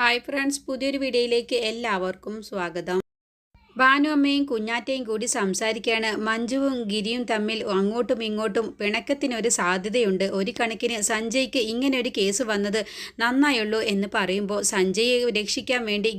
Hi friends പുതിയൊരു വീഡിയോയിലേക്ക് എല്ലാവർക്കും സ്വാഗതം. ഭാനുഅമ്മയും കുഞ്ഞാറ്റയും കൂടി സംസാരിക്കുകയാണ്. മഞ്ജുവും ഗിരിയും തമ്മിൽ അങ്ങോട്ടും ഇങ്ങോട്ടും പിണക്കത്തിനൊരു സാധ്യതയുണ്ട്. ഒരു കണക്കിന് സഞ്ജയ്ക്ക് ഇങ്ങനെ ഒരു കേസ് വന്നത് നന്നായുള്ളൂ എന്ന് പറയുമ്പോൾ സഞ്ജയെ രക്ഷിക്കാൻ വേണ്ടി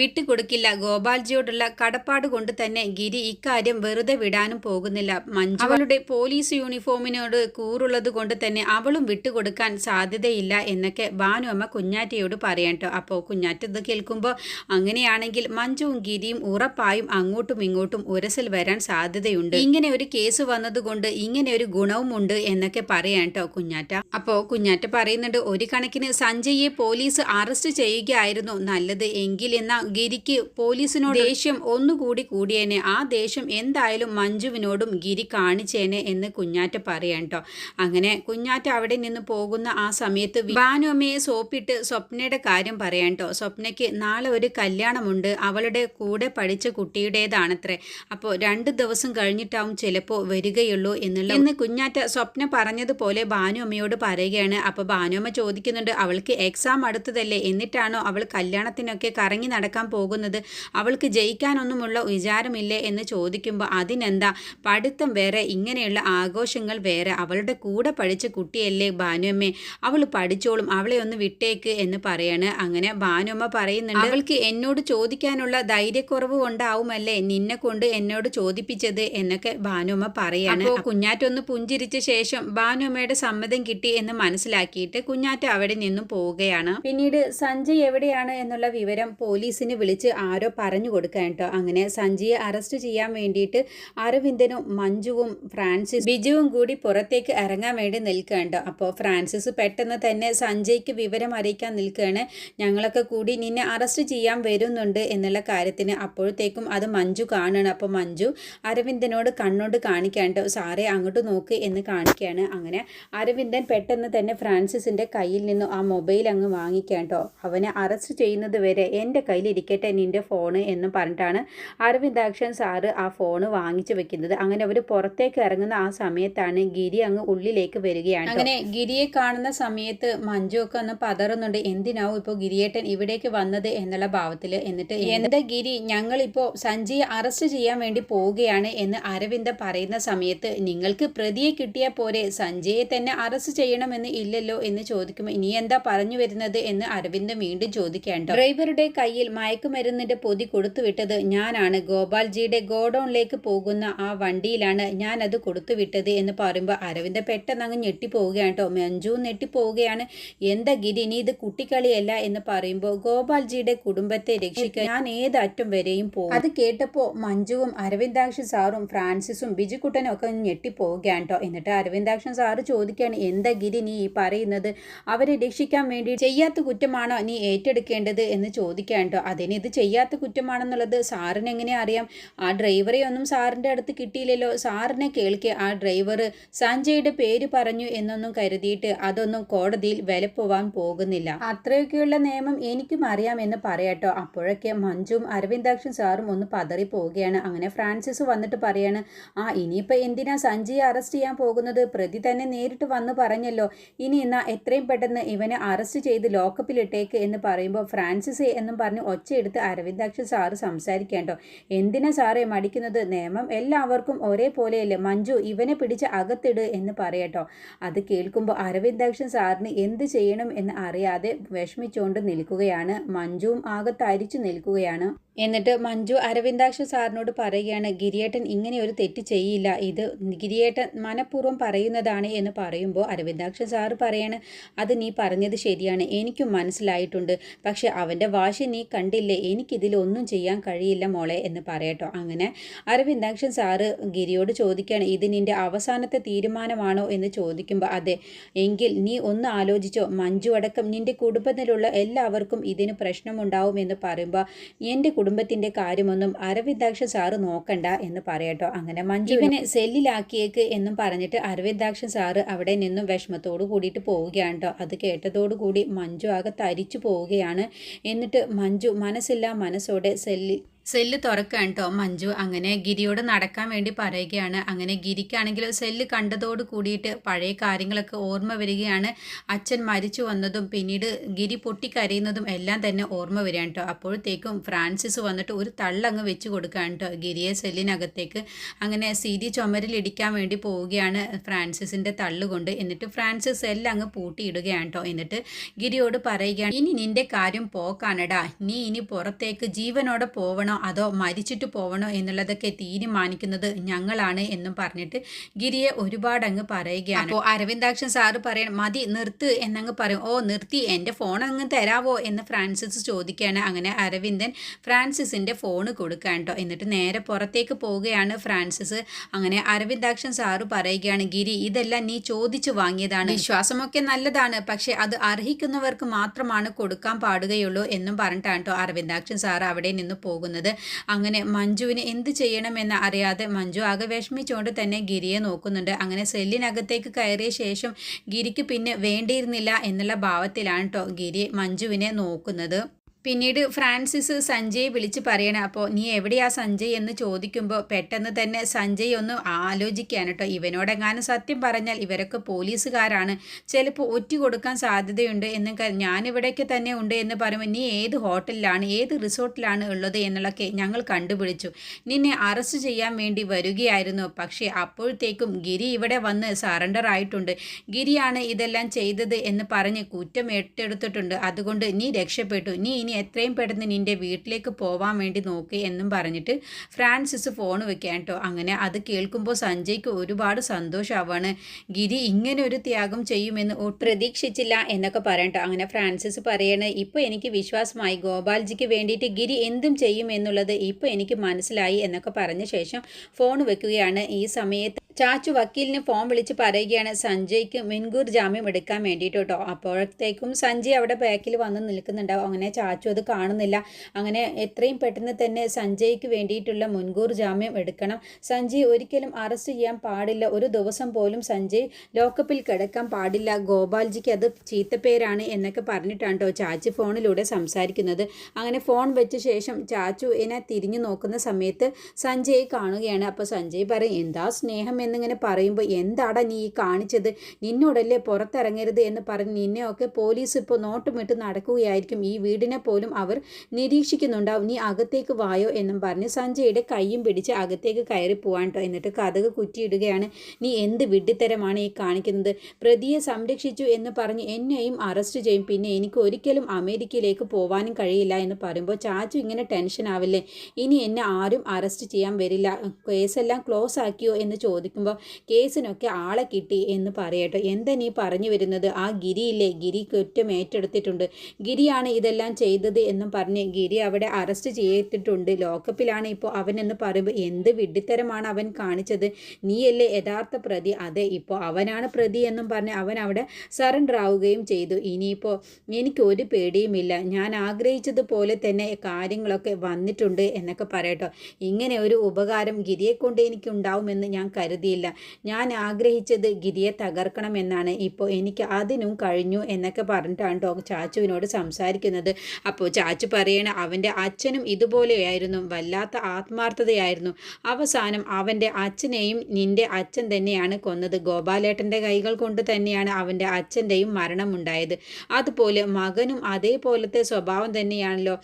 വിട്ടുകൊടുക്കില്ല. ഗോപാൽജിയോടുള്ള കടപ്പാട് കൊണ്ട് തന്നെ ഗിരി ഇക്കാര്യം വെറുതെ വിടാനും പോകുന്നില്ല. മഞ്ജു അവളുടെ പോലീസ് യൂണിഫോമിനോട് കൂറുള്ളത് കൊണ്ട് തന്നെ അവളും വിട്ടുകൊടുക്കാൻ സാധ്യതയില്ല എന്നൊക്കെ ഭാനുഅമ്മ കുഞ്ഞാറ്റയോട് പറയട്ടോ അപ്പോൾ കുഞ്ഞാറ്റ ഇത് കേൾക്കുമ്പോൾ അങ്ങനെയാണെങ്കിൽ മഞ്ജുവും ഗിരിയും ഉറപ്പായും അങ്ങോട്ടും ഇങ്ങോട്ടും ഉരസൽ വരാൻ സാധ്യതയുണ്ട്. ഇങ്ങനെ ഒരു കേസ് വന്നതുകൊണ്ട് ഇങ്ങനെ ഒരു ഗുണവും ഉണ്ട് എന്നൊക്കെ പറയാം കേട്ടോ കുഞ്ഞാറ്റ. അപ്പോൾ കുഞ്ഞാറ്റ പറയുന്നുണ്ട് ഒരു കണക്കിന് സഞ്ജയെ പോലീസ് അറസ്റ്റ് ചെയ്യുകയായിരുന്നു. നല്ലത് എങ്കിൽ എന്ന ഗിരിക്ക് പോലീസിനോട് ദേഷ്യം ഒന്നുകൂടി കൂടിയേനെ. ആ ദേഷ്യം എന്തായാലും മഞ്ജുവിനോടും ഗിരി കാണിച്ചേനെ എന്ന് കുഞ്ഞാറ്റ പറയാം കേട്ടോ അങ്ങനെ കുഞ്ഞാറ്റ അവിടെ നിന്ന് പോകുന്ന ആ സമയത്ത് ഭാനുഅമ്മയെ സോപ്പിട്ട് സ്വപ്നയുടെ കാര്യം പറയാം കേട്ടോ സ്വപ്നയ്ക്ക് നാളെ ഒരു കല്യാണമുണ്ട്. അവളുടെ കൂടെ പഠിച്ച കുട്ടിയുടേതാണത്രേ. അപ്പോൾ രണ്ട് ദിവസം കഴിഞ്ഞിട്ടാവും ചിലപ്പോൾ വരികയുള്ളൂ എന്നുള്ള ഇന്ന് കുഞ്ഞാറ്റ സ്വപ്ന പറഞ്ഞതുപോലെ ബാനുമ്മയോട് പറയുകയാണ്. അപ്പോൾ ബാനുമ്മ ചോദിക്കുന്നുണ്ട് അവൾക്ക് എക്സാം അടുത്തതല്ലേ? എന്നിട്ടാണോ അവൾ കല്യാണത്തിനൊക്കെ കറങ്ങി നടക്കാൻ നടക്കാൻ പോകുന്നത്. അവൾക്ക് ജയിക്കാനൊന്നുമുള്ള വിചാരമില്ലേ എന്ന് ചോദിക്കുമ്പോൾ അതിനെന്താ? പഠിത്തം വേറെ ഇങ്ങനെയുള്ള ആഘോഷങ്ങൾ വേറെ. അവളുടെ കൂടെ പഠിച്ച കുട്ടിയല്ലേ ഭാനുമ്മേ അവൾ പഠിച്ചോളും അവളെ ഒന്ന് വിട്ടേക്ക് എന്ന് പറയാണ്. അങ്ങനെ ഭാനുമ്മ പറയുന്നുണ്ട് അവൾക്ക് എന്നോട് ചോദിക്കാനുള്ള ധൈര്യക്കുറവ് കൊണ്ടാവുമല്ലേ നിന്നെ കൊണ്ട് എന്നോട് ചോദിപ്പിച്ചത്? എന്നൊക്കെ ഭാനുമ്മ പറയാണ്. കുഞ്ഞാറ്റൊന്ന് പുഞ്ചിരിച്ച ശേഷം ഭാനുമ്മയുടെ സമ്മതം കിട്ടി എന്ന് മനസ്സിലാക്കിയിട്ട് കുഞ്ഞാറ്റ അവിടെ നിന്നും പോവുകയാണ്. പിന്നീട് സഞ്ജയ് എവിടെയാണ് എന്നുള്ള വിവരം പോലീസിന് പോലീസിനെ വിളിച്ച് ആരോ പറഞ്ഞു കൊടുക്കാൻ കേട്ടോ. അങ്ങനെ സഞ്ജിയെ അറസ്റ്റ് ചെയ്യാൻ വേണ്ടിയിട്ട് അരവിന്ദനും മഞ്ജുവും ഫ്രാൻസിസ് ബിജുവും കൂടി പുറത്തേക്ക് ഇറങ്ങാൻ വേണ്ടി നിൽക്കുകയുണ്ടോ അപ്പോൾ ഫ്രാൻസിസ് പെട്ടെന്ന് തന്നെ സഞ്ജയ്ക്ക് വിവരം അറിയിക്കാൻ നിൽക്കുകയാണ്. ഞങ്ങളൊക്കെ കൂടി നിന്നെ അറസ്റ്റ് ചെയ്യാൻ വരുന്നുണ്ട് എന്നുള്ള കാര്യത്തിന് അപ്പോഴത്തേക്കും അത് മഞ്ജു കാണുകയാണ്. അപ്പോൾ മഞ്ജു അരവിന്ദനോട് കണ്ണോട് കാണിക്കാണ്ടോ സാറേ അങ്ങോട്ട് നോക്ക് എന്ന് കാണിക്കുകയാണ്. അങ്ങനെ അരവിന്ദൻ പെട്ടെന്ന് തന്നെ ഫ്രാൻസിസിന്റെ കയ്യിൽ നിന്നും ആ മൊബൈൽ അങ്ങ് വാങ്ങിക്കാണ്ടോ അവനെ അറസ്റ്റ് ചെയ്യുന്നത് വരെ എന്റെ കയ്യിൽ ഇരിക്കട്ടെ നിന്റെ ഫോണ് എന്ന് പറഞ്ഞിട്ടാണ് അരവിന്ദാക്ഷൻ സാറ് ആ ഫോണ് വാങ്ങിച്ചു വെക്കുന്നത്. അങ്ങനെ അവർ പുറത്തേക്ക് ഇറങ്ങുന്ന ആ സമയത്താണ് ഗിരി അങ്ങ് ഉള്ളിലേക്ക് വരികയാണ് അങ്ങനെ ഗിരിയെ കാണുന്ന സമയത്ത് മഞ്ജു ഒക്കെ ഒന്ന് പതറുന്നുണ്ട്. എന്തിനാവും ഇപ്പോൾ ഗിരിയേട്ടൻ ഇവിടേക്ക് വന്നത് എന്നുള്ള ഭാവത്തിൽ? എന്നിട്ട് എന്താ ഗിരി ഞങ്ങളിപ്പോൾ സഞ്ജയെ അറസ്റ്റ് ചെയ്യാൻ വേണ്ടി പോവുകയാണ് എന്ന് അരവിന്ദ പറയുന്ന സമയത്ത് നിങ്ങൾക്ക് പ്രതിയെ കിട്ടിയാൽ പോരെ സഞ്ജയെ തന്നെ അറസ്റ്റ് ചെയ്യണമെന്ന് ഇല്ലല്ലോ എന്ന് ചോദിക്കുമ്പോൾ ഇനി എന്താ പറഞ്ഞു വരുന്നത് എന്ന് അരവിന്ദ് വീണ്ടും ചോദിക്കാണ്ടോ ഡ്രൈവറുടെ കയ്യിൽ മയക്കുമരുന്നിന്റെ പൊതി കൊടുത്തുവിട്ടത് ഞാനാണ്. ഗോപാൽജിയുടെ ഗോഡൗണിലേക്ക് പോകുന്ന ആ വണ്ടിയിലാണ് ഞാൻ ഞാനത് കൊടുത്തുവിട്ടത് എന്ന് പറയുമ്പോൾ അരവിന്ദ് പെട്ടെന്ന് അങ്ങ് ഞെട്ടിപ്പോവുകയാണ് കേട്ടോ. മഞ്ജു ഞെട്ടിപ്പോവുകയാണ്. എന്താ ഗിരി ഇനി ഇത് കുട്ടിക്കളിയല്ല എന്ന് പറയുമ്പോൾ ഗോപാൽജിയുടെ കുടുംബത്തെ രക്ഷിക്കാൻ ഞാൻ ഏത് അറ്റം വരെയും പോകും. അത് കേട്ടപ്പോൾ മഞ്ജുവും അരവിന്ദാക്ഷൻ സാറും ഫ്രാൻസിസും ബിജുക്കുട്ടനും ഒക്കെ ഞെട്ടിപ്പോവുകയാണ് കേട്ടോ. എന്നിട്ട് അരവിന്ദാക്ഷൻ സാറ് ചോദിക്കുകയാണ് എന്താ ഗിരി നീ ഈ പറയുന്നത്? അവരെ രക്ഷിക്കാൻ വേണ്ടി ചെയ്യാത്ത കുറ്റമാണോ നീ ഏറ്റെടുക്കേണ്ടത് എന്ന് ചോദിക്കാൻ കേട്ടോ. അതിന് ഇത് ചെയ്യാത്ത കുറ്റമാണെന്നുള്ളത് സാറിന് എങ്ങനെ അറിയാം? ആ ഡ്രൈവറെ ഒന്നും സാറിന്റെ അടുത്ത് കിട്ടിയില്ലല്ലോ. സാറിനെ കേൾക്കെ ആ ഡ്രൈവർ സഞ്ജയുടെ പേര് പറഞ്ഞു എന്നൊന്നും കരുതിയിട്ട് അതൊന്നും കോടതിയിൽ വിലപ്പോവാൻ പോകുന്നില്ല. അത്രയൊക്കെയുള്ള നിയമം എനിക്കും അറിയാമെന്ന് പറയാട്ടോ. അപ്പോഴൊക്കെ മഞ്ജും അരവിന്ദാക്ഷൻ സാറും ഒന്ന് പതറി പോവുകയാണ്. അങ്ങനെ ഫ്രാൻസിസ് വന്നിട്ട് പറയാണ് ആ ഇനിയിപ്പോൾ എന്തിനാ സഞ്ജയെ അറസ്റ്റ് ചെയ്യാൻ പോകുന്നത്? പ്രതി തന്നെ നേരിട്ട് വന്ന് പറഞ്ഞല്ലോ. ഇനി എന്നാ എത്രയും പെട്ടെന്ന് ഇവനെ അറസ്റ്റ് ചെയ്ത് ലോക്കപ്പിലിട്ടേക്ക് എന്ന് പറയുമ്പോൾ ഫ്രാൻസിസ് എന്നും പറഞ്ഞ് ഒച്ചയെടുത്ത് അരവിന്ദാക്ഷൻ സാറ് സംസാരിക്കേണ്ടോ എന്തിനാ സാറേ മടിക്കുന്നത്? നിയമം എല്ലാവർക്കും ഒരേപോലെയല്ലേ. മഞ്ജു ഇവനെ പിടിച്ച് അകത്തിട് എന്ന് പറയട്ടോ അത് കേൾക്കുമ്പോൾ അരവിന്ദാക്ഷൻ സാറിന് എന്ത് ചെയ്യണം എന്ന് അറിയാതെ വിഷമിച്ചുകൊണ്ട് നിൽക്കുകയാണ്. മഞ്ജുവും ആകെ തരിച്ചു നിൽക്കുകയാണ്. എന്നിട്ട് മഞ്ജു അരവിന്ദാക്ഷ സാറിനോട് പറയുകയാണ് ഗിരിയേട്ടൻ ഇങ്ങനെ ഒരു തെറ്റ് ചെയ്യില്ല. ഇത് ഗിരിയേട്ടൻ മനഃപൂർവം പറയുന്നതാണ് എന്ന് പറയുമ്പോൾ അരവിന്ദാക്ഷ സാറ് പറയാണ് അത് നീ പറഞ്ഞത് ശരിയാണ്. എനിക്കും മനസ്സിലായിട്ടുണ്ട്. പക്ഷെ അവന്റെ വാശി നീ കണ്ടില്ലേ? എനിക്കിതിലൊന്നും ചെയ്യാൻ കഴിയില്ല മോളെ എന്ന് പറയട്ടോ. അങ്ങനെ അരവിന്ദാക്ഷൻ സാറ് ഗിരിയോട് ചോദിക്കുകയാണ് ഇത് നിന്റെ അവസാനത്തെ തീരുമാനമാണോ? എന്ന് ചോദിക്കുമ്പോൾ അതെ. എങ്കിൽ നീ ഒന്ന് ആലോചിച്ചോ. മഞ്ജു അടക്കം നിന്റെ കുടുംബത്തിലുള്ള എല്ലാവർക്കും ഇതിന് പ്രശ്നമുണ്ടാവും എന്ന് പറയുമ്പോൾ എന്റെ കുടുംബത്തിന്റെ കാര്യമൊന്നും അരവിന്ദാക്ഷ സാറ് നോക്കണ്ട എന്ന് പറയട്ടോ അങ്ങനെ മഞ്ജുവിനെ സെല്ലിലാക്കിയേക്ക് എന്നും പറഞ്ഞിട്ട് അരവിന്ദാക്ഷ സാറ് അവിടെ നിന്നും വിഷമത്തോട് കൂടിയിട്ട് പോവുകയാണ് കേട്ടോ അത് കേട്ടതോടുകൂടി മഞ്ജു ആകെ തരിച്ചു പോവുകയാണ്. എന്നിട്ട് മഞ്ജു മനസ്സില്ല മനസ്സോടെ സെല്ലി സെല്ല് തുറക്കുകയാണ് കേട്ടോ മഞ്ജു അങ്ങനെ ഗിരിയോട് നടക്കാൻ വേണ്ടി പറയുകയാണ്. അങ്ങനെ ഗിരിക്കാണെങ്കിൽ സെല്ല് കണ്ടതോട് കൂടിയിട്ട് പഴയ കാര്യങ്ങളൊക്കെ ഓർമ്മ വരികയാണ്. അച്ഛൻ മരിച്ചു വന്നതും പിന്നീട് ഗിരി പൊട്ടിക്കരയുന്നതും എല്ലാം തന്നെ ഓർമ്മ വരികയാണ് കേട്ടോ അപ്പോഴത്തേക്കും ഫ്രാൻസിസ് വന്നിട്ട് ഒരു തള്ളങ്ങ് വെച്ച് കൊടുക്കുകയാണ് കേട്ടോ ഗിരിയെ സെല്ലിനകത്തേക്ക് അങ്ങനെ സീതി ചുമരിലിടിക്കാൻ വേണ്ടി പോവുകയാണ് ഫ്രാൻസിസിന്റെ തള്ളുകൊണ്ട് എന്നിട്ട് ഫ്രാൻസിസ് എല്ലാം അങ്ങ് പൂട്ടിയിടുകയാണ് കേട്ടോ എന്നിട്ട് ഗിരിയോട് പറയുകയാണ് ഇനി നിന്റെ കാര്യം പോക്കാനടാ. നീ ഇനി പുറത്തേക്ക് ജീവനോടെ പോവണോ? അതോ മരിച്ചിട്ട് പോകണോ എന്നുള്ളതൊക്കെ തീരുമാനിക്കുന്നത് ഞങ്ങളാണ് എന്നും പറഞ്ഞിട്ട് ഗിരിയെ ഒരുപാട് അങ്ങ് പറയുകയാണ്. അപ്പോൾ അരവിന്ദാക്ഷൻ സാറ് പറയണം മതി നിർത്ത് എന്നങ്ങ് പറയും. ഓ നിർത്തി എന്റെ ഫോൺ അങ്ങ് തരാവോ? എന്ന് ഫ്രാൻസിസ് ചോദിക്കുകയാണ്. അങ്ങനെ അരവിന്ദൻ ഫ്രാൻസിസിന്റെ ഫോൺ കൊടുക്കാൻ കേട്ടോ. എന്നിട്ട് നേരെ പുറത്തേക്ക് പോവുകയാണ് ഫ്രാൻസിസ്. അങ്ങനെ അരവിന്ദാക്ഷൻ സാറ് പറയുകയാണ് ഗിരി ഇതെല്ലാം നീ ചോദിച്ചു വാങ്ങിയതാണ്. വിശ്വാസമൊക്കെ നല്ലതാണ് പക്ഷെ അത് അർഹിക്കുന്നവർക്ക് മാത്രമാണ് കൊടുക്കാൻ പാടുകയുള്ളൂ എന്നും പറഞ്ഞിട്ടാണ് കേട്ടോ അരവിന്ദാക്ഷൻ സാർ അവിടെ നിന്ന് പോകുന്നത്. അങ്ങനെ മഞ്ജുവിന് എന്ത് ചെയ്യണമെന്ന് അറിയാതെ മഞ്ജു ആകെ വിഷമിച്ചുകൊണ്ട് തന്നെ ഗിരിയെ നോക്കുന്നുണ്ട്. അങ്ങനെ സെല്ലിനകത്തേക്ക് കയറിയ ശേഷം ഗിരിക്ക് പിന്നെ വേണ്ടിയിരുന്നില്ല എന്നുള്ള ഭാവത്തിലാണ് കേട്ടോ ഗിരി മഞ്ജുവിനെ നോക്കുന്നത്. പിന്നീട് ഫ്രാൻസിസ് സഞ്ജയ് വിളിച്ച് പറയണം അപ്പോൾ നീ എവിടെയാ സഞ്ജയ്? എന്ന് ചോദിക്കുമ്പോൾ പെട്ടെന്ന് തന്നെ സഞ്ജയ് ഒന്ന് ആലോചിക്കുകയാണ് കേട്ടോ. ഇവനോടെങ്ങാനും സത്യം പറഞ്ഞാൽ ഇവരൊക്കെ പോലീസുകാരാണ്. ചിലപ്പോൾ ഒറ്റ കൊടുക്കാൻ സാധ്യതയുണ്ട് എന്ന് ഞാനിവിടേക്ക് തന്നെ ഉണ്ട് എന്ന് പറയുമ്പോൾ നീ ഏത് ഹോട്ടലിലാണ് ഏത് റിസോർട്ടിലാണ് ഉള്ളത്? എന്നുള്ളതൊക്കെ ഞങ്ങൾ കണ്ടുപിടിച്ചു. നിന്നെ അറസ്റ്റ് ചെയ്യാൻ വേണ്ടി വരികയായിരുന്നു. പക്ഷേ അപ്പോഴത്തേക്കും ഗിരി ഇവിടെ വന്ന് സറണ്ടർ ആയിട്ടുണ്ട്. ഗിരിയാണ് ഇതെല്ലാം ചെയ്തത് എന്ന് പറഞ്ഞ് കുറ്റം ഏറ്റെടുത്തിട്ടുണ്ട്. അതുകൊണ്ട് നീ രക്ഷപ്പെട്ടു. നീ ഇനി എത്രയും പെട്ടെന്ന് നിന്റെ വീട്ടിലേക്ക് പോവാൻ വേണ്ടി നോക്ക് എന്നും പറഞ്ഞിട്ട് ഫ്രാൻസിസ് ഫോൺ വെക്കാൻ കേട്ടോ അങ്ങനെ അത് കേൾക്കുമ്പോൾ സഞ്ജയ്ക്ക് ഒരുപാട് സന്തോഷമാവാണ് ഗിരി ഇങ്ങനെ ഒരു ത്യാഗം ചെയ്യുമെന്ന് പ്രതീക്ഷിച്ചില്ല എന്നൊക്കെ പറയട്ടോ അങ്ങനെ ഫ്രാൻസിസ് പറയണേ ഇപ്പോൾ എനിക്ക് വിശ്വാസമായി. ഗോപാൽജിക്ക് വേണ്ടിയിട്ട് ഗിരി എന്തും ചെയ്യുമെന്നുള്ളത് ഇപ്പോൾ എനിക്ക് മനസ്സിലായി എന്നൊക്കെ പറഞ്ഞ ശേഷം ഫോൺ വെക്കുകയാണ്. ഈ സമയത്ത് ചാച്ചു വക്കീലിന് ഫോൺ വിളിച്ച് പറയുകയാണ് സഞ്ജയ്ക്ക് മുൻകൂർ ജാമ്യം എടുക്കാൻ വേണ്ടിയിട്ട് കേട്ടോ അപ്പോഴത്തേക്കും സഞ്ജയ് അവിടെ ബാക്കിൽ വന്ന് നിൽക്കുന്നുണ്ടാവും. അങ്ങനെ ചാച്ചു അത് കാണുന്നില്ല. അങ്ങനെ എത്രയും പെട്ടെന്ന് തന്നെ സഞ്ജയ്ക്ക് വേണ്ടിയിട്ടുള്ള മുൻകൂർ ജാമ്യം എടുക്കണം. സഞ്ജയ് ഒരിക്കലും അറസ്റ്റ് ചെയ്യാൻ പാടില്ല. ഒരു ദിവസം പോലും സഞ്ജയ് ലോക്കപ്പിൽ കിടക്കാൻ പാടില്ല. ഗോപാൽജിക്ക് അത് ചീത്തപ്പേരാണ് എന്നൊക്കെ പറഞ്ഞിട്ടാണ് കേട്ടോ ചാച്ചു ഫോണിലൂടെ സംസാരിക്കുന്നത്. അങ്ങനെ ഫോൺ വെച്ച ശേഷം ചാച്ചു എന്നെ തിരിഞ്ഞു നോക്കുന്ന സമയത്ത് സഞ്ജയ് കാണുകയാണ്. അപ്പോൾ സഞ്ജയ് പറയും എന്താ സ്നേഹം എന്നിങ്ങനെ പറയുമ്പോൾ എന്താടാ നീ ഈ കാണിച്ചത്? നിന്നോടല്ലേ പുറത്തിറങ്ങരുത്? എന്ന് പറഞ്ഞ് നിന്നെയൊക്കെ പോലീസ് ഇപ്പോൾ നോട്ടുമിട്ട് നടക്കുകയായിരിക്കും. ഈ വീടിനെ പോലും അവർ നിരീക്ഷിക്കുന്നുണ്ടാവും. നീ അകത്തേക്ക് വായോ? എന്നും പറഞ്ഞ് സഞ്ജയുടെ കൈയും പിടിച്ച് അകത്തേക്ക് കയറി പോവാൻ എന്നിട്ട് കഥക് കുറ്റിയിടുകയാണ്. നീ എന്ത് വിഡ്ഢിത്തരമാണ് ഈ കാണിക്കുന്നത്? പ്രതിയെ സംരക്ഷിച്ചു എന്ന് പറഞ്ഞ് എന്നെയും അറസ്റ്റ് ചെയ്യും. പിന്നെ എനിക്ക് ഒരിക്കലും അമേരിക്കയിലേക്ക് പോവാനും കഴിയില്ല എന്ന് പറയുമ്പോൾ ചാച്ചു ഇങ്ങനെ ടെൻഷൻ ആവില്ലേ? ഇനി എന്നെ ആരും അറസ്റ്റ് ചെയ്യാൻ വരില്ല. കേസെല്ലാം ക്ലോസ് ആക്കിയോ? എന്ന് ചോദിക്കുമ്പോൾ കേസിനൊക്കെ ആളെ കിട്ടി എന്ന് പറയട്ടെ. എന്താ നീ പറഞ്ഞു വരുന്നത്? ആ ഗിരിയില്ലേ? ഗിരി കുറ്റം ഏറ്റെടുത്തിട്ടുണ്ട്. ഗിരിയാണ് ഇതെല്ലാം ചെയ്തത് എന്നും പറഞ്ഞ് ഗിരി അവിടെ അറസ്റ്റ് ചെയ്തിട്ടുണ്ട്. ലോക്കപ്പിലാണ് ഇപ്പോൾ അവനെന്ന് പറയുമ്പോൾ എന്ത് വിഡ്ഢിത്തരമാണ് അവൻ കാണിച്ചത്? നീയല്ലേ യഥാർത്ഥ പ്രതി? അതെ ഇപ്പോൾ അവനാണ് പ്രതി എന്നും പറഞ്ഞ് അവൻ അവിടെ സറണ്ടർ ആവുകയും ചെയ്തു. ഇനിയിപ്പോൾ എനിക്ക് ഒരു പേടിയുമില്ല ഞാൻ ആഗ്രഹിച്ചതുപോലെ തന്നെ കാര്യങ്ങളൊക്കെ വന്നിട്ടുണ്ട് എന്നൊക്കെ പറയട്ടോ. ഇങ്ങനെ ഒരു ഉപകാരം ഗിരിയെ കൊണ്ട് എനിക്കുണ്ടാവുമെന്ന് ഞാൻ കരുതിയില്ല ഞാൻ ആഗ്രഹിച്ചത് ഗിരിയെ തകർക്കണമെന്നാണ്. ഇപ്പോൾ എനിക്ക് അതിനും കഴിഞ്ഞു എന്നൊക്കെ പറഞ്ഞിട്ടാണ് കേട്ടോ ചാച്ചുവിനോട് സംസാരിക്കുന്നത്. അപ്പോൾ ചാച്ചു പറയണ അവന്റെ അച്ഛനും ഇതുപോലെയായിരുന്നു. വല്ലാത്ത ആത്മാർത്ഥതയായിരുന്നു. അവസാനം അവന്റെ അച്ഛനെയും നിന്റെ അച്ഛൻ തന്നെയാണ് കൊന്നത്. ഗോപാലേട്ടന്റെ കൈകൾ കൊണ്ട് തന്നെയാണ് അവന്റെ അച്ഛന്റെയും മരണമുണ്ടായത്. അതുപോലെ മകനും അതേപോലത്തെ സ്വഭാവം തന്നെയാണല്ലോ.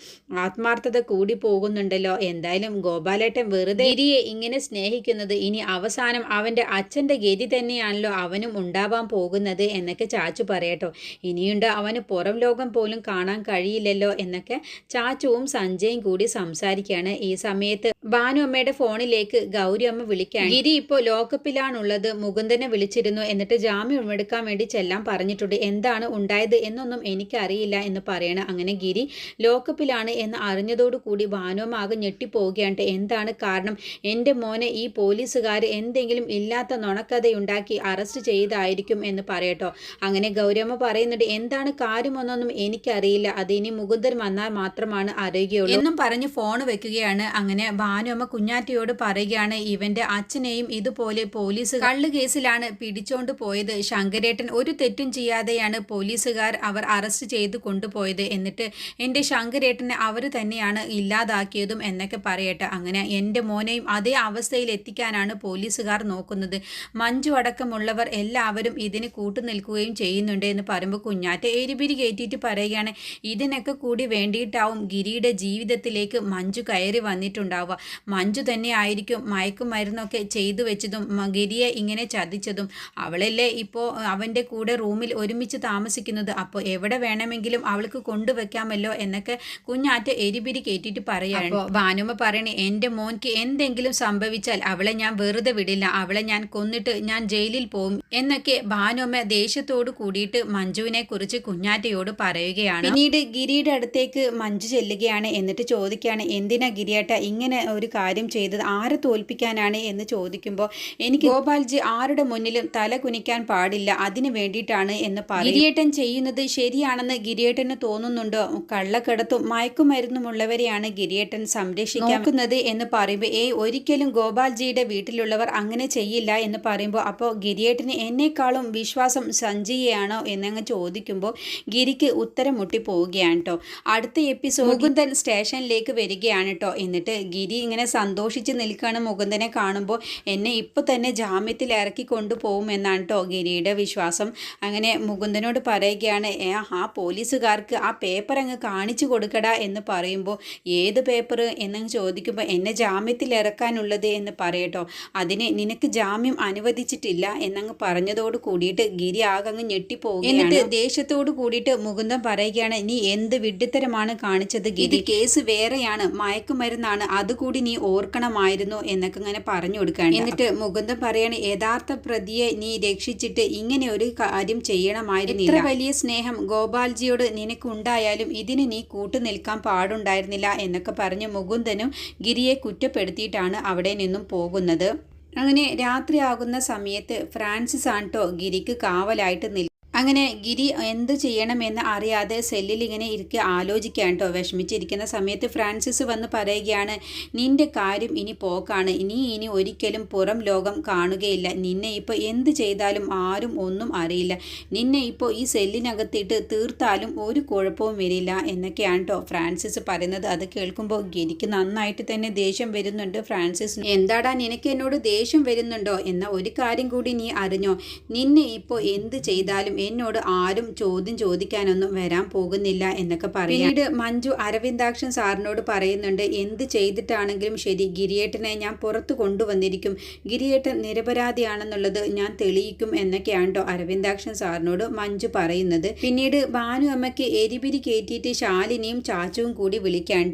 ആത്മാർത്ഥത കൂടി പോകുന്നുണ്ടല്ലോ. എന്തായാലും ഗോപാലേട്ടൻ വെറുതെ ഗിരിയെ ഇങ്ങനെ സ്നേഹിക്കുന്നത് ഇനി അവസാനം അവന്റെ അച്ഛന്റെ ഗതി തന്നെയാണല്ലോ അവനും ഉണ്ടാവാൻ പോകുന്നത് എന്നൊക്കെ ചാച്ചു പറയട്ടോ ഇനിയുണ്ട് അവന് പുറം ലോകം പോലും കാണാൻ കഴിയില്ലല്ലോ എന്നൊക്കെ ചാച്ചുവും സഞ്ജയും കൂടി സംസാരിക്കുകയാണ്. ഈ സമയത്ത് ഭാനു അമ്മയുടെ ഫോണിലേക്ക് ഗൗരി അമ്മ വിളിക്കാൻ ഗിരി ഇപ്പോൾ ലോക്കപ്പിലാണുള്ളത്. മുകുന്ദനെ വിളിച്ചിരുന്നു എന്നിട്ട് ജാമ്യം എടുക്കാൻ വേണ്ടി ചെല്ലാൻ പറഞ്ഞിട്ടുണ്ട്. എന്താണ് ഉണ്ടായത് എന്നൊന്നും എനിക്കറിയില്ല എന്ന് പറയണം അങ്ങനെ ഗിരി ലോക്കപ്പിലാണ് എന്ന് അറിഞ്ഞതോടുകൂടി ഭാനുവമ്മ ആകെ ഞെട്ടിപ്പോവുകയാണ്. എന്താണ് കാരണം? എന്റെ മോനെ ഈ പോലീസുകാർ എന്തെങ്കിലും ഇല്ലാത്ത നുണക്കഥയുണ്ടാക്കി അറസ്റ്റ് ചെയ്തായിരിക്കും എന്ന് പറയട്ടോ. അങ്ങനെ ഗൗരിയമ്മ പറയുന്നുണ്ട് എന്താണ് കാര്യമൊന്നൊന്നും എനിക്കറിയില്ല. അത് ഇനി മുകുന്ദൻ വന്നാൽ മാത്രമാണ് അറിയുകയുള്ളൂ എന്നും പറഞ്ഞ് ഫോൺ വെക്കുകയാണ്. അങ്ങനെ ഭാനുമ്മ കുഞ്ഞാറ്റിയോട് പറയുകയാണ് ഇവന്റെ അച്ഛനെയും ഇതുപോലെ പോലീസ് കള്ളു കേസിലാണ് പിടിച്ചോണ്ട് പോയത്. ശങ്കരേട്ടൻ ഒരു തെറ്റും ചെയ്യാതെയാണ് പോലീസുകാർ അവർ അറസ്റ്റ് ചെയ്ത് കൊണ്ടുപോയത്. എന്നിട്ട് എന്റെ ശങ്കരേട്ടനെ അവർ തന്നെയാണ് ഇല്ലാതാക്കിയതും എന്നൊക്കെ പറയട്ടെ. അങ്ങനെ എന്റെ മോനെയും അതേ അവസ്ഥയിൽ എത്തിക്കാനാണ് പോലീസുകാർ നോക്കുന്നത്. മഞ്ജു അടക്കമുള്ളവർ എല്ലാവരും ഇതിന് കൂട്ടുനിൽക്കുകയും ചെയ്യുന്നുണ്ട് എന്ന് പറയുമ്പോൾ കുഞ്ഞാറ്റ എരിപിരി കയറ്റിയിട്ട് പറയുകയാണ് ഇതിനൊക്കെ കൂടി വേണ്ടിയിട്ടാവും ഗിരിയുടെ ജീവിതത്തിലേക്ക് മഞ്ജു കയറി വന്നിട്ടുണ്ടാവുക. മഞ്ജു തന്നെ ആയിരിക്കും മയക്കുമരുന്നൊക്കെ ചെയ്തു വെച്ചതും ഗിരിയെ ഇങ്ങനെ ചതിച്ചതും. അവളല്ലേ ഇപ്പോൾ അവന്റെ കൂടെ റൂമിൽ ഒരുമിച്ച് താമസിക്കുന്നത്. അപ്പോൾ എവിടെ വേണമെങ്കിലും അവൾക്ക് കൊണ്ടുവെക്കാമല്ലോ എന്നൊക്കെ കുഞ്ഞാറ്റ എരിപിരി കേട്ടിട്ട് പറയാണ്. അപ്പോൾ ഭാനുമ പറയണേ എന്റെ മോൻക്ക് എന്തെങ്കിലും സംഭവിച്ചാൽ അവളെ ഞാൻ വെറുതെ വിടില്ല. അവളെ ഞാൻ കൊന്നിട്ട് ഞാൻ ജയിലിൽ പോകും എന്നൊക്കെ ഭാനുമ ദേഷ്യത്തോട് കൂടിയിട്ട് മഞ്ജുവിനെ കുറിച്ച് കുഞ്ഞാറ്റയോട് പറയുകയാണ്. പിന്നീട് ഗിരിയുടെ അടുത്തേക്ക് മഞ്ജു ചെല്ലുകയാണ്. എന്നിട്ട് ചോദിക്കുകയാണ് എന്തിനാ ഗിരിയേട്ട ഇങ്ങനെ ഒരു കാര്യം ചെയ്തത് ആരെ തോൽപ്പിക്കാനാണ് എന്ന് ചോദിക്കുമ്പോൾ എനിക്ക് ഗോപാൽജി ആരുടെ മുന്നിലും തല കുനിക്കാൻ പാടില്ല അതിന് വേണ്ടിയിട്ടാണ് എന്ന് പറയും. ഗിരിയേട്ടൻ ചെയ്യുന്നത് ശരിയാണെന്ന് ഗിരിയേട്ടന് തോന്നുന്നുണ്ടോ? കള്ളക്കടത്തും മയക്കുമരുന്നുമുള്ളവരെയാണ് ഗിരിയേട്ടൻ സംരക്ഷിക്കുന്നത് എന്ന് പറയുമ്പോൾ ഏ ഒരിക്കലും ഗോപാൽജിയുടെ വീട്ടിലുള്ളവർ അങ്ങനെ ചെയ്യില്ല എന്ന് പറയുമ്പോൾ അപ്പോൾ ഗിരിയേട്ടന് എന്നെക്കാളും വിശ്വാസം സഞ്ജയെയാണോ എന്നങ്ങ് ചോദിക്കുമ്പോൾ ഗിരിക്ക് ഉത്തരം മുട്ടി പോവുകയാണ് കേട്ടോ അടുത്ത എപ്പിസോഡ് മുകുന്ദൻ സ്റ്റേഷനിലേക്ക് വരികയാണ് കേട്ടോ എന്നിട്ട് ഗിരി ഇങ്ങനെ സന്തോഷിച്ച് നിൽക്കുകയാണ് മുകുന്ദനെ കാണുമ്പോൾ. എന്നെ ഇപ്പോൾ തന്നെ ജാമ്യത്തിൽ ഇറക്കി കൊണ്ടുപോകും എന്നാണ് കേട്ടോ ഗിരിയുടെ വിശ്വാസം. അങ്ങനെ മുകുന്ദനോട് പറയുകയാണ് ആ പോലീസുകാർക്ക് ആ പേപ്പർ അങ്ങ് കാണിച്ചു കൊടുക്കടാ എന്ന് പറയുമ്പോൾ. ഏത് പേപ്പർ എന്നങ്ങ് ചോദിക്കുമ്പോൾ എന്നെ ജാമ്യത്തിൽ ഇറക്കാനുള്ളത് എന്ന് പറയട്ടോ അതിന് നിനക്ക് ജാമ്യം അനുവദിച്ചിട്ടില്ല എന്നങ്ങ് പറഞ്ഞതോട് കൂടിയിട്ട് ഗിരി അങ്ങ് ഞെട്ടിപ്പോകും എന്നിട്ട് ദേഷ്യത്തോട് കൂടിയിട്ട് മുകുന്ദൻ പറയുകയാണ് നീ എന്ത് വിഡ്ഢിത്തരമാണ് കാണിച്ചത് ഗിരി? കേസ് വേറെയാണ്. മയക്കുമരുന്നാണ്. അതുകൂടി നീ ഓർക്കണമായിരുന്നു എന്നൊക്കെ ഇങ്ങനെ പറഞ്ഞു കൊടുക്കുകയാണ് എന്നിട്ട് മുകുന്ദൻ പറയാണ് യഥാർത്ഥ പ്രതിയെ നീ രക്ഷിച്ചിട്ട് ഇങ്ങനെ ഒരു കാര്യം ചെയ്യണമായിരുന്നു ഇത്ര വലിയ സ്നേഹം ഗോപാൽജിയോട് നിനക്കുണ്ടായാലും ഇതിന് നീ കൂട്ടുനിൽക്കാൻ പാടുണ്ടായിരുന്നില്ല എന്നൊക്കെ പറഞ്ഞ് മുകുന്ദനും ഗിരിയെ കുറ്റപ്പെടുത്തിയിട്ടാണ് അവിടെ നിന്നും പോകുന്നത്. അങ്ങനെ രാത്രിയാകുന്ന സമയത്ത് ഫ്രാൻസിസ് ആണ്ടോ ഗിരിക്ക് കാവലായിട്ട് നിൽ അങ്ങനെ ഗിരി എന്ത് ചെയ്യണമെന്ന് അറിയാതെ സെല്ലിൽ ഇങ്ങനെ ഇരിക്കുക ആലോചിക്കാൻ കേട്ടോ വിഷമിച്ചിരിക്കുന്ന സമയത്ത് ഫ്രാൻസിസ് വന്ന് പറയുകയാണ് നിന്റെ കാര്യം ഇനി പോക്കാണ്. ഇനി ഇനി ഒരിക്കലും പുറം ലോകം കാണുകയില്ല. നിന്നെ ഇപ്പോൾ എന്ത് ചെയ്താലും ആരും ഒന്നും അറിയില്ല. നിന്നെ ഇപ്പോൾ ഈ സെല്ലിനകത്തിട്ട് തീർത്താലും ഒരു കുഴപ്പവും വരില്ല എന്നൊക്കെയാണ് കേട്ടോ ഫ്രാൻസിസ് പറയുന്നത്. അത് കേൾക്കുമ്പോൾ ഗിരിക്ക് നന്നായിട്ട് തന്നെ ദേഷ്യം വരുന്നുണ്ട് ഫ്രാൻസിസ്. എന്താടാ നിനക്ക് എന്നോട് ദേഷ്യം വരുന്നുണ്ടോ? എന്ന ഒരു കാര്യം കൂടി നീ അറിഞ്ഞോ? നിന്നെ ഇപ്പോൾ എന്ത് ചെയ്താലും എന്നോട് ആരും ചോദ്യം ചോദിക്കാനൊന്നും വരാൻ പോകുന്നില്ല എന്നൊക്കെ പറയും. പിന്നീട് മഞ്ജു അരവിന്ദാക്ഷൻ സാറിനോട് പറയുന്നുണ്ട് എന്ത് ചെയ്തിട്ടാണെങ്കിലും ശരി ഗിരിയേട്ടനെ ഞാൻ പുറത്തു കൊണ്ടുവന്നിരിക്കും. ഗിരിയേട്ടൻ നിരപരാധിയാണെന്നുള്ളത് ഞാൻ തെളിയിക്കും എന്നൊക്കെയാണ് കേട്ടോ അരവിന്ദാക്ഷൻ സാറിനോട് മഞ്ജു പറയുന്നത്. പിന്നീട് ഭാനു അമ്മയ്ക്ക് എരിപിരി കയറ്റിയിട്ട് ശാലിനിയും ചാച്ചുവും കൂടി വിളിക്കാൻ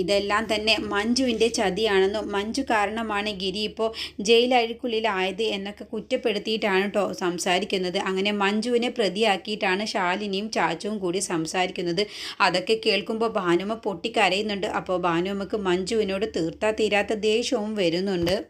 ഇതെല്ലാം തന്നെ മഞ്ജുവിന്റെ ചതിയാണെന്നും മഞ്ജു കാരണമാണ് ഗിരി ഇപ്പോൾ ജയിലഴിക്കുള്ളിലായത് എന്നൊക്കെ കുറ്റപ്പെടുത്തിയിട്ടാണ് കേട്ടോ സംസാരിക്കുന്നത്. അങ്ങനെ മഞ്ജുവിനെ പ്രതിയാക്കിയിട്ടാണ് ശാലിനിയും ചാച്ചുവും കൂടി സംസാരിക്കുന്നത്. അതൊക്കെ കേൾക്കുമ്പോൾ ഭാനുമ്മ പൊട്ടിക്കരയുന്നുണ്ട്. അപ്പോൾ ഭാനുമ്മക്ക് മഞ്ജുവിനോട് തീർത്താ തീരാത്ത ദേഷ്യവും വരുന്നുണ്ട്.